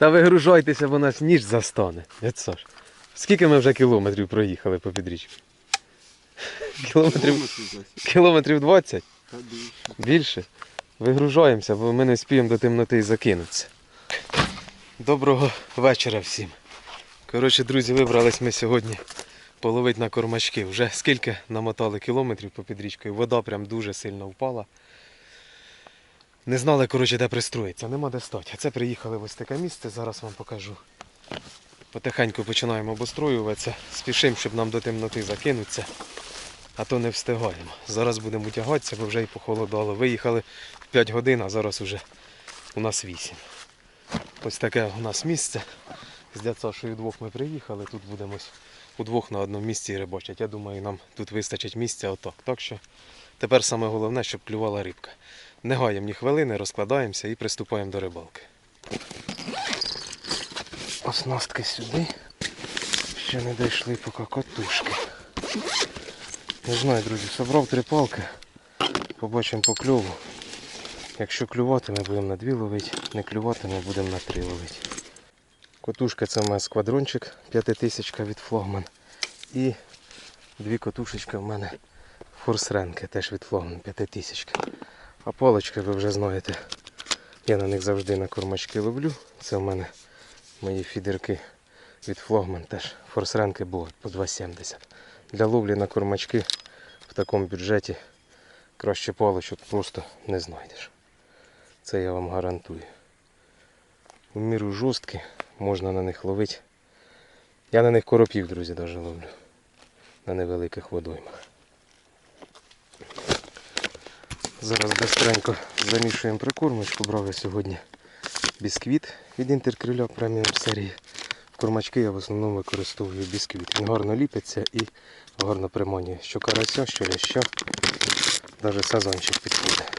Та вигружайтеся, бо нас ніч застане. Дядь Саш, скільки ми вже кілометрів проїхали по підрічку? Кілометрів, кілометрів 20? Та більше. Більше? Вигружаємося, бо ми не спіємо до темноти і закинутися. Доброго вечора всім. Коротше, друзі, вибрались ми сьогодні половити на кормачки. Вже скільки намотали кілометрів по підрічкою. Вода прям дуже сильно впала. Не знали, коротше, де пристроїтися, нема де стати. Це приїхали в ось таке місце, зараз вам покажу. Потихеньку починаємо обустроюватися, спішимо, щоб нам до темноти закинутися, а то не встигаємо. Зараз будемо утягатися, бо вже й похолодало. Виїхали в 5 годин, а зараз уже у нас 8. Ось таке у нас місце. З дядь Сашою двох ми приїхали, тут будемо удвох на одному місці рибачать. Я думаю, нам тут вистачить місця отак. Так що тепер саме головне, щоб клювала рибка. Не гаємо ні хвилини, розкладаємося і приступаємо до рибалки. Оснастки сюди. Ще не дійшли поки котушки. Не знаю, друзі, собрав три палки. Побачимо по кльову. Якщо клюватиме, будемо на дві ловити, не клюватиме, будемо на три ловити. Котушка це у мене сквадрончик 5000 від флагман. І дві котушечки в мене форсренки теж від флагман 5000. А палички ви вже знаєте. Я на них завжди на кормачки ловлю. Це в мене мої фідерки від флагман теж форсренки були по 2,70. Для ловлі на кормачки в такому бюджеті краще паличок просто не знайдеш. Це я вам гарантую. В міру жорсткі, можна на них ловити. Я на них коропів, друзі, навіть ловлю. На невеликих водоймах. Зараз быстренько замішуємо прикормочку. Брав я сьогодні бісквіт від інтеркриля преміум серії. В кормачки я в основному використовую бісквіт. Він гарно ліпиться і гарно приманює. Що карася, що ляща, навіть сазанчик підходить.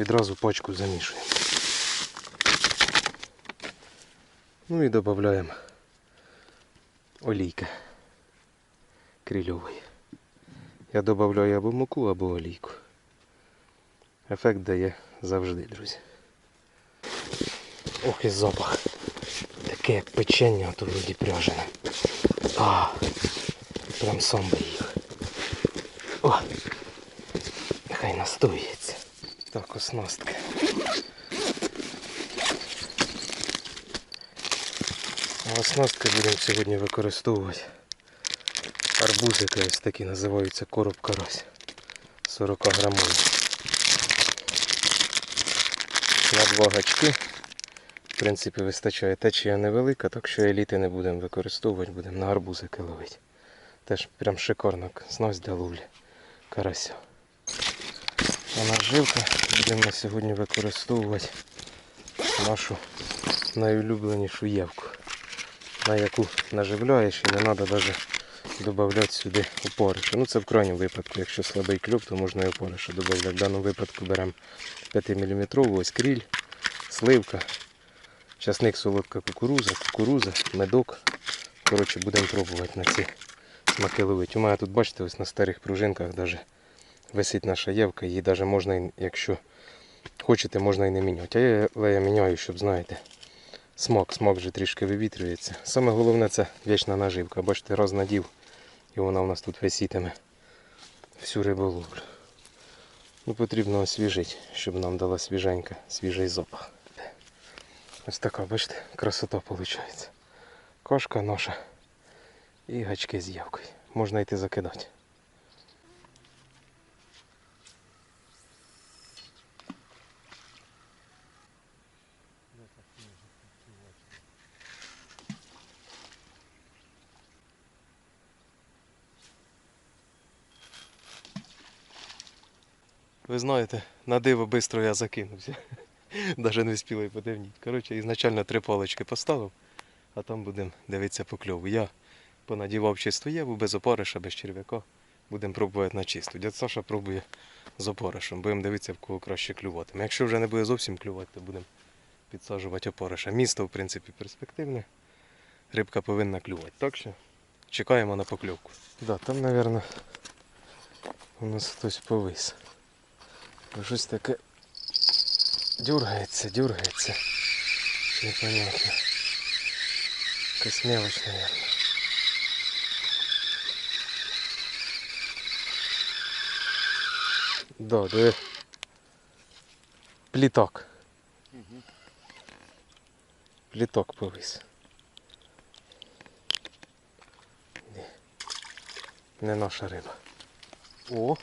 Відразу пачку замішуємо. Ну і додаємо олійки крильової. Я додаю або муку, або олійку. Ефект дає завжди, друзі. Ох і запах. Таке як печення, то вроді пряжене. А, прям сам би їх. О! Нехай настоюється. Так, оснастки. А оснастки будемо сьогодні використовувати. Арбузики ось такі називаються короб карась. 40 грамові. На два гачки. В принципі, вистачає течія невелика, так що еліти не будемо використовувати, будемо на арбузики ловити. Теж прям шикарна снасть для ловлі карася. А наживка будемо на сьогодні використовувати нашу найулюбленішу євку, на яку наживляєш і не треба навіть додати сюди опориша. Ну це в крайньому випадку, якщо слабий кльоп, то можна і опориша додати. В даному випадку беремо 5-мм ось кріль, сливка, часник, солодка кукуруза, кукуруза, медок. Коротше, будемо пробувати на ці смаки ловити. У мене тут, бачите, ось на старих пружинках навіть висить наша євка, її навіть можна, якщо хочете, можна і не міняти. Але я міняю, щоб знаєте, смак, смак вже трішки вивітрюється. Саме головне це вічна наживка. Бачите, раз надів і вона у нас тут висітиме всю риболовлю. Ну, потрібно освіжити, щоб нам дала свіженька, свіжий запах. Ось така, бачите, красота виходить. Кошка наша і гачки з явкою. Можна йти закидати. Ви знаєте, на диво швидко я закинувся. Навіть не встигли й подивніть. Коротше, ізначально три палички поставив, а там будемо дивитися по кльову. Я понадівав чисту єву, без опариша, без черв'яка. Будемо пробувати на чисту. Дядь Саша пробує з опаришем. Будемо дивитися, в кого краще клюватиме. Якщо вже не буде зовсім клювати, то будемо підсаджувати опариша. Місто, в принципі, перспективне. Рибка повинна клювати. Так що чекаємо на покльовку. Да, там, мабуть, у нас хтось повис. Щось таке дергається, дергається. Непонятно. Якась мелочь, наверное. Да, диви. Пліток. Пліток повис. Ні. Не наша риба. О!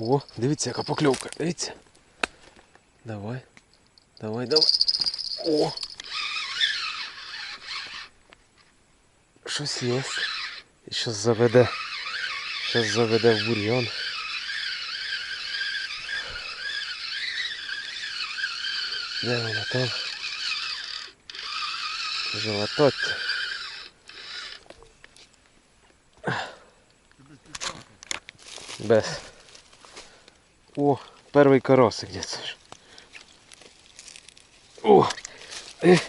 О, дивіться, яка покльовка, дивіться. Давай. Давай, давай. О! Щось є. І щось заведе. Щось заведе в бур'ян. Де вона там? Золототь. Без. О, перший карасик ж. О! Е.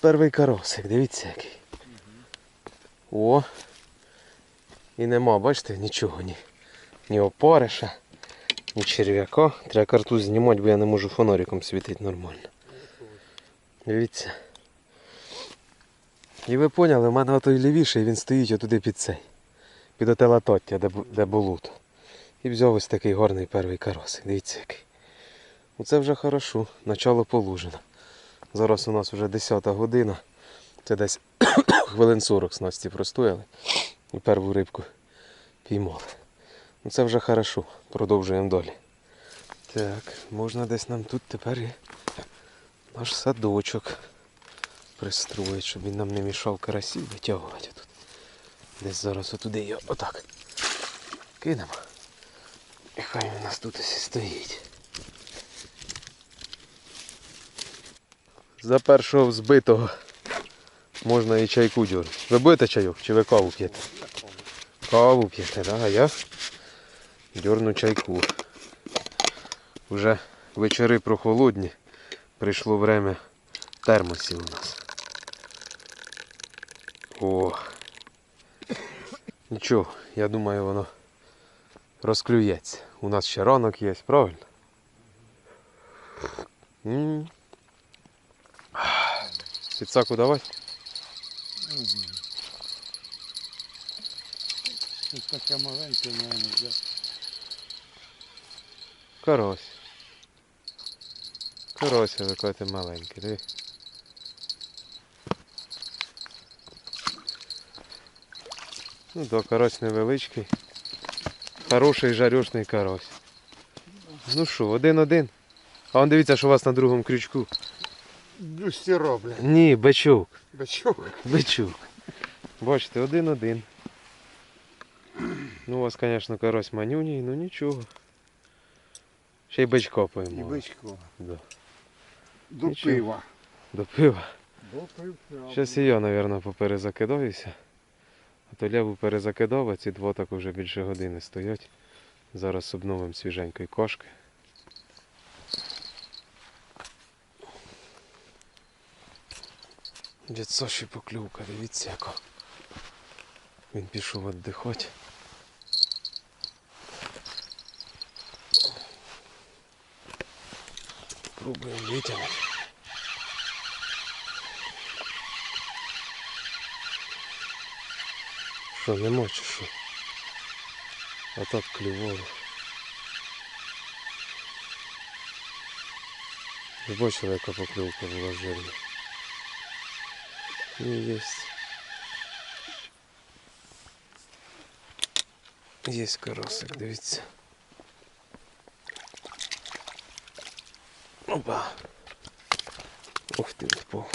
Перший карасик, дивіться який. О! І нема, бачите, нічого, ні, ні опариша, ні черв'яка. Треба картуз знімати, бо я не можу фонариком світити нормально. Дивіться. І ви поняли, в мене отой лівіший, він стоїть отуди під цей. Під оте латоття, де, де болото. І взяв ось такий гарний перший карасик. Дивіться який. Оце вже хорошо. Начало полужено. Зараз у нас вже 10 година. Це десь хвилин 40 снасті простояли. І перву рибку піймали. Ну це вже хорошо. Продовжуємо далі. Так, можна десь нам тут тепер і наш садочок пристроїть, щоб він нам не мішав карасів витягувати тут. Десь зараз отуди його отак. Кинемо. І хай він у нас тут ось і стоїть. За першого збитого можна і чайку дьорнути. Ви будете чайок чи ви каву п'єте? Каву п'єте, да? а я дьорну чайку. Вже вечори прохолодні. Прийшло время термосів у нас. О. Нічого, я думаю, воно розклюється. У нас ще ранок є, правильно? М. Підсаку давай. Тут таке маленьке, мабуть, да. Карось. Карось, який ти маленький, диви. Ну да, карось невеличкий. Хороший жарюшний карось. Ну що, один-один. А он дивіться, що у вас на другому крючку. Дюстіро, блядь. Ні, бачок. Бачок. Бичук. Бачите, один-один. Ну, у вас, звісно, карась манюній, ну нічого. Ще й бичка І поймали. бичко. Да. До Нічого. пива. До пива. До пива. Зараз і я, мабуть, поперезакидаюся. А то ляву перезакидав, а ці два вже більше години стоять. Зараз обновимо свіженької кошки. Дід Саші поклювка, дивіться яка. Він пішов віддихати. Пробуємо витягнути. Що, нема чи що? А так клювало. Ви бачили, яка покльовка була жирна. Ну, єсть. Єсть карасик, дивіться. Опа. Ух ти, впав.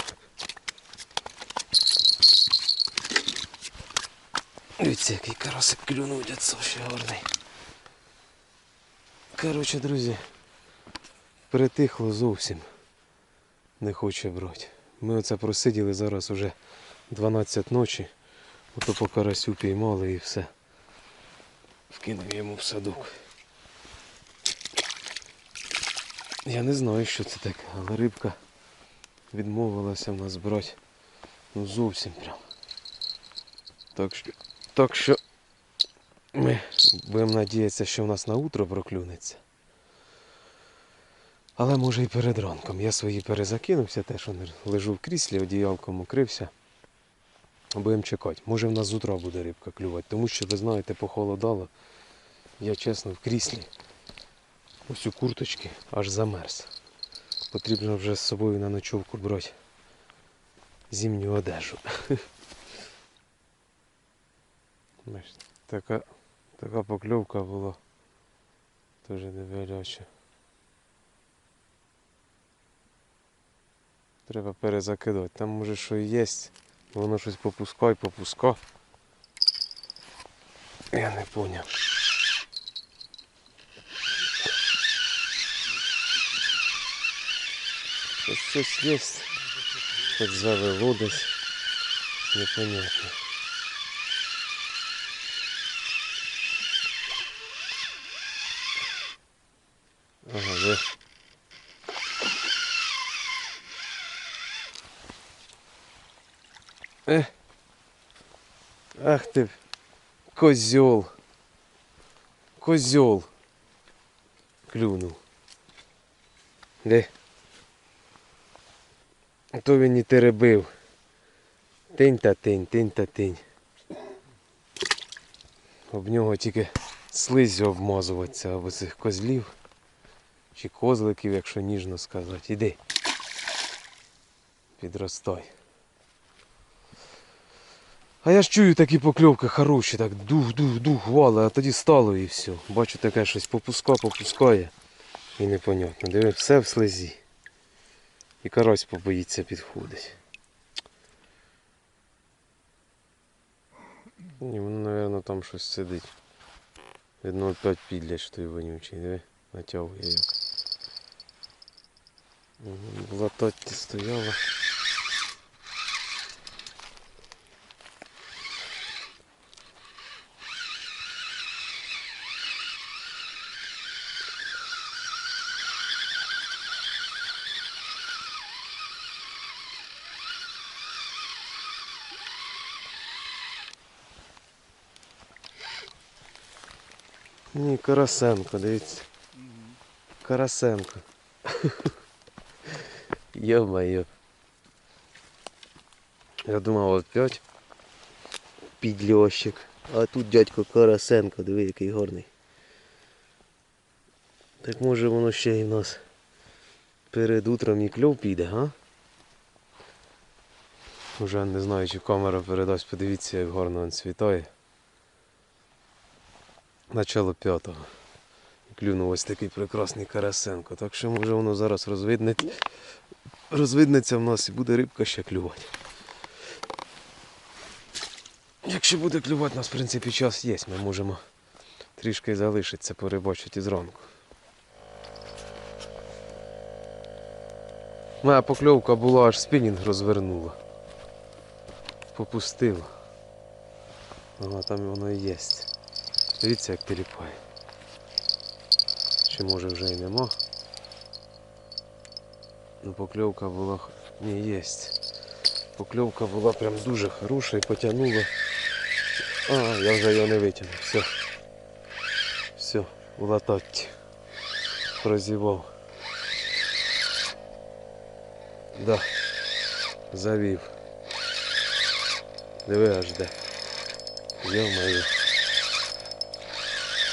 Дивіться, який карасик клюнув дядь Саші гарний. Коротше, друзі, перетихло зовсім. Не хоче брати. Ми оце просиділи зараз уже 12 ночі. Ото по карасю піймали і все. Вкинув йому в садок. Я не знаю, що це таке, але рибка відмовилася в нас брати. Ну зовсім прям. Так що, так що ми будемо надіятися, що в нас на утро проклюнеться. Але може і перед ранком. Я свої перезакинувся, теж он лежу в кріслі, одіялком укрився. Будемо чекати. Може в нас з буде рибка клювати, тому що ви знаєте, похолодало. Я чесно в кріслі. Ось у курточки аж замерз. Потрібно вже з собою на ночовку брати зимню одежу. Така, така покльовка була. Дуже невеляча. Треба перезакидати. Там може що і є. Воно щось попускай, попуска. Я не поняв. Щось є. Хоч завело десь. Непонятно. Ага, де. Е. Ах ти. Козьол. Козьол. Клюнув. Де? То він і теребив. Тинь та тинь, тинь та тинь. Об нього тільки слизю обмазуватися або цих козлів. Чи козликів, якщо ніжно сказати. Іди. Підростай. А я ж чую такі покльовки хороші, так дух, дух, дух вали, а тоді стало і все. Бачу таке щось попуска, попускає. І непонятно. Диви, все в слезі. І карась побоїться підходить. Ні, воно, мабуть, там щось сидить. Видно, опять підлять, що той вонючий, диви, натягує як. В стояла. Ні, Карасенко, дивіться. Карасенко. Йо-моє. Я думав опять підльощик. А тут дядько Карасенко, диви, який гарний. Так може воно ще і в нас перед утром і кльов піде, га? Уже не знаю, чи камера передасть, подивіться, як гарно він світає. Начало п'ятого. Клюнув ось такий прекрасний карасенко. Так що може воно зараз розвидне... розвиднеться в нас і буде рибка ще клювати. Якщо буде клювати, у нас в принципі час є. Ми можемо трішки залишитися, порибачити зранку. Моя покльовка була аж спінінг розвернула. Попустила. Ага, там воно і є. Дивіться, як теліпає. Чи може вже і нема. Ну покльовка була. х- Ні, єсть. Покльовка була прям дуже хороша і потягнула. А, я вже його не витягнув. Все. Все, у лататті. Прозівав. Да. Завів. Диви аж де. Йо-моє.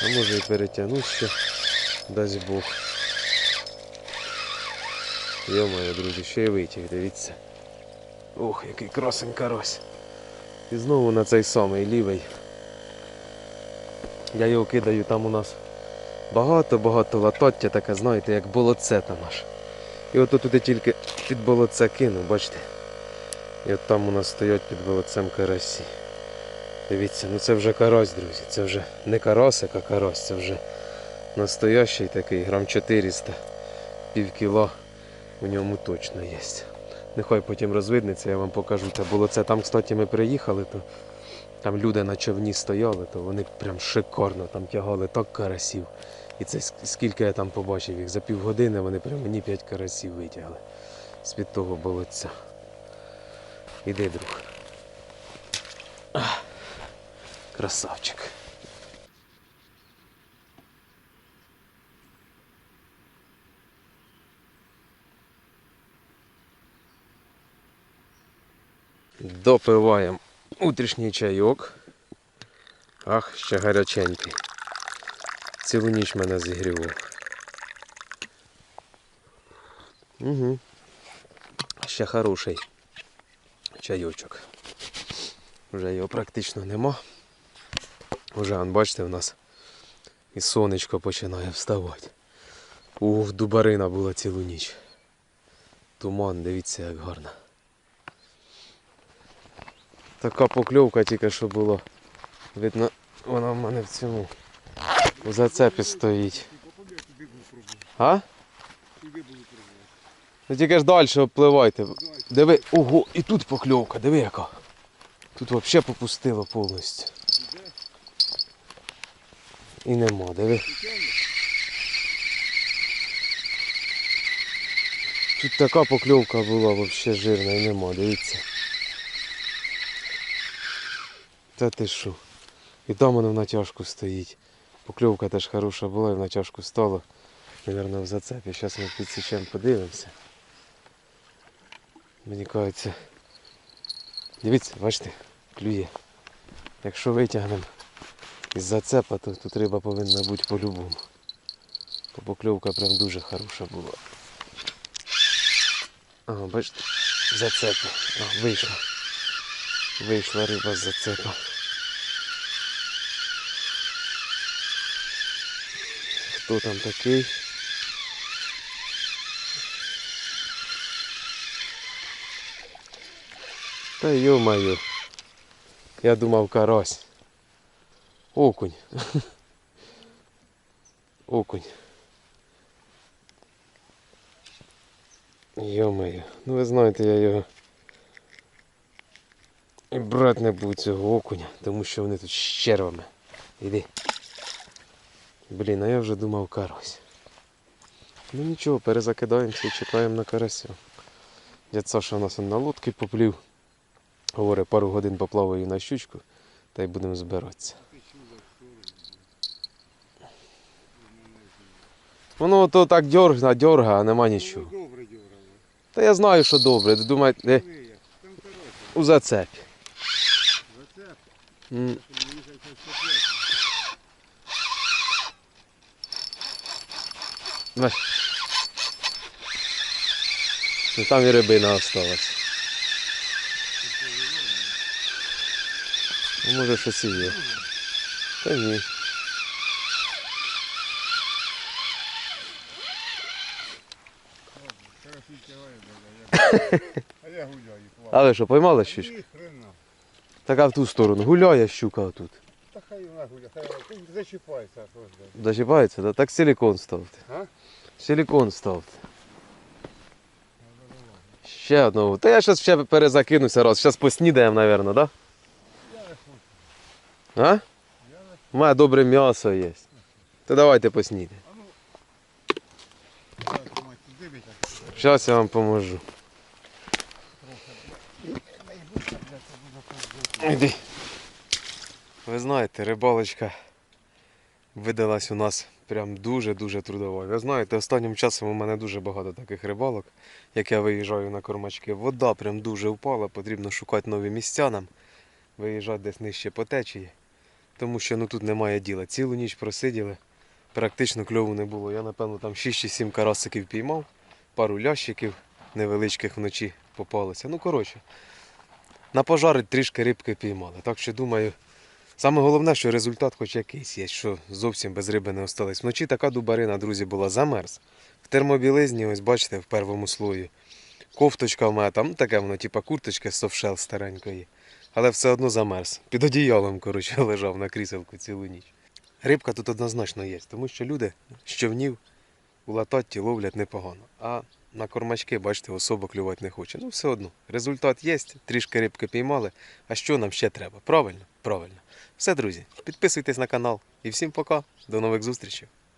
А може і перетягну дасть Бог. Йо-моє, друзі, ще й витяг, дивіться. Ох, який красень карась. І знову на цей самий лівий. Я його кидаю, там у нас багато-багато латоття таке, знаєте, як болоце там аж. І от туди тільки під болоце кину, бачите? І от там у нас стоять під болоцем карасі. Дивіться, ну це вже карась, друзі. Це вже не карасик, а карась, це вже настоящий такий, грам 400, пів кіла у ньому точно є. Нехай потім розвиднеться, я вам покажу. Це було це. Там, кстати, ми приїхали, то там люди на човні стояли, то вони прям шикарно там тягали так карасів. І це скільки я там побачив їх. За півгодини вони прям мені 5 карасів витягли з-під того болотця. Іди, друг. Красавчик. Допиваємо утрішній чайок. Ах, ще гаряченький. Цілу ніч мене зігрівав. Угу. Ще хороший чайочок. Вже його практично нема. Уже, он, бачите, у нас і сонечко починає вставати. Ух, дубарина була цілу ніч. Туман, дивіться, як гарно. Така покльовка тільки що була. Видно, вона в мене в цьому у зацепі стоїть. А? Ну тільки ж далі обпливайте. Диви, ого, і тут покльовка, диви яка. Тут взагалі попустило повністю. І нема, диви. Тут така покльовка була взагалі жирна і нема, дивіться. Та ти що? І там воно в натяжку стоїть. Покльовка теж хороша була і в натяжку стало. Наверно, в зацепі. Зараз ми підсічемо, подивимося. Мені кажеться. Дивіться, бачите, клює. Якщо витягнемо із зацепа, то тут риба повинна бути по-любому. Бо покльовка прям дуже хороша була. Ага, бачите, в зацепі. О, вийшла. Вийшла риба з зацепа. Хто там такий? Та йо-моє. Я думав карась. Окунь. Окунь. Йо-моє. Ну ви знаєте, я його і брати не буду цього окуня, тому що вони тут з червами. Іди. Блін, а я вже думав карась. Ну нічого, перезакидаємося і чекаємо на карася. Дядь Саша у нас на лодки поплів. Говорить, пару годин поплаваю на щучку, та й будемо збиратися. Воно то так дьорга, дьорга, а нема нічого. Добре дьорало. Та я знаю, що добре. Там коротше, У зацепі. зацеп, не. Бач. Ну там і рибина осталась. Ну, може щось і є. Та ні. А я гуляю. плаваю. Але що, поймали щучку? Ні хрена. Така в ту сторону. Гуляє щука отут. Та хай вона гуляє, хай вона- ти зачіпайся. ось, бля. Зачіпається, да? так силікон ставте. А? Силікон ставте. Ще одного. Та я зараз ще перезакинуся раз. Зараз поснідаємо, мабуть, да? А? У мене добре м'ясо є. То давайте поснідаємо. А ну. Так, мать. Зараз я вам поможу. Іди. Ви знаєте, рибалочка видалась у нас прям дуже-дуже трудова. Ви знаєте, останнім часом у мене дуже багато таких рибалок, як я виїжджаю на кормачки. Вода прям дуже впала, потрібно шукати нові місця нам, виїжджати десь нижче по течії. Тому що ну, тут немає діла. Цілу ніч просиділи, практично кльову не було. Я, напевно, там 6-7 карасиків піймав, пару лящиків невеличких вночі попалося. Ну, коротше, на пожари трішки рибки піймали. Так що думаю, саме головне, що результат хоч якийсь є, що зовсім без риби не осталось. Вночі така дубарина, друзі, була замерз. В термобілизні, ось бачите, в першому слої. Кофточка в мене там, ну таке воно, типа курточка з софшел старенької. Але все одно замерз. Під одіялом, коротше, лежав на кріселку цілу ніч. Рибка тут однозначно є, тому що люди з човнів у лататті ловлять непогано. А на кормачки, бачите, особо клювати не хоче. Ну, все одно. Результат є, трішки рибки піймали. А що нам ще треба? Правильно? Правильно. Все, друзі, підписуйтесь на канал. І всім пока. До нових зустрічей.